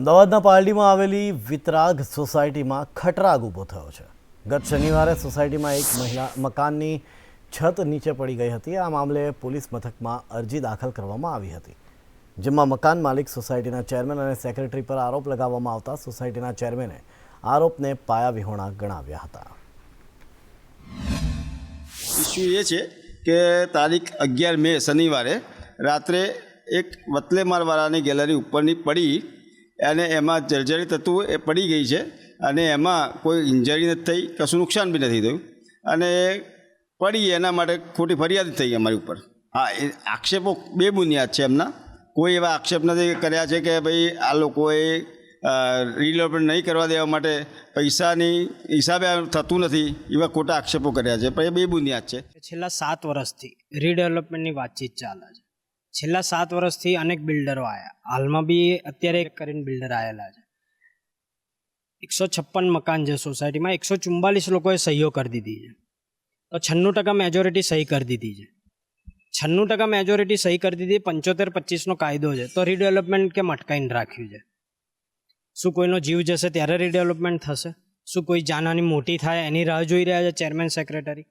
અમદાવાદના પાલડીમાં આવેલી વિતરાગ સોસાયટીમાં ખટરાગ ઊભો થયો છે. ગત શનિવારે સોસાયટીમાં એક મહિલા મકાનની છત નીચે પડી ગઈ હતી. આ મામલે પોલીસ મથકમાં અરજી દાખલ કરવામાં આવી હતી. જેમાં મકાન માલિક સોસાયટીના ચેરમેન અને સેક્રેટરી પર આરોપ લગાવવામાં આવતા સોસાયટીના ચેરમેને આરોપને પાયાવિહોણા ગણાવ્યા હતા. ઇસ્યુ એ છે કે તારીખ અગિયાર મે શનિવારે રાત્રે એક વતલેમારવાળાની ગેલેરી ઉપરની પડી અને એમાં જર્જરિત હતું એ પડી ગઈ છે અને એમાં કોઈ ઇન્જરી નથી થઈ, કશું નુકસાન બી નથી થયું. અને પડી એના માટે ખોટી ફરિયાદ થઈ અમારી ઉપર. હા, એ આક્ષેપો બે બુનિયાદ છે એમના. કોઈ એવા આક્ષેપ નથી કર્યા છે કે ભાઈ આ લોકોએ રીડેવલપમેન્ટ નહીં કરવા દેવા માટે પૈસાની હિસાબે થતું નથી એવા ખોટા આક્ષેપો કર્યા છે. પણ એ બે બુનિયાદ છે. છેલ્લા સાત વર્ષથી રીડેવલપમેન્ટની વાતચીત ચાલે છે. છેલ્લા સાત વર્ષથી અનેક બિલ્ડરો આવ્યા હાલમાં બી અત્યારે એક કરીને બિલ્ડર આવેલા છે. એકસો છપ્પન મકાન છે સોસાયટીમાં. એકસો ચુમ્બાલીસ લોકોએ સહીઓ કરી દીધી છે. તો છન્નું ટકા મેજોરિટી સહી કરી દીધી છે. છન્નું ટકા મેજોરિટી સહી કરી દીધી, પંચોતેર, પચીસનો કાયદો છે. તો રીડેવલપમેન્ટ કેમ અટકાઈને રાખ્યું છે? શું કોઈનો જીવ જશે ત્યારે રીડેવલપમેન્ટ થશે? શું કોઈ જાનહાની મોટી થાય? એની રાહ જોઈ રહ્યા છે ચેરમેન સેક્રેટરી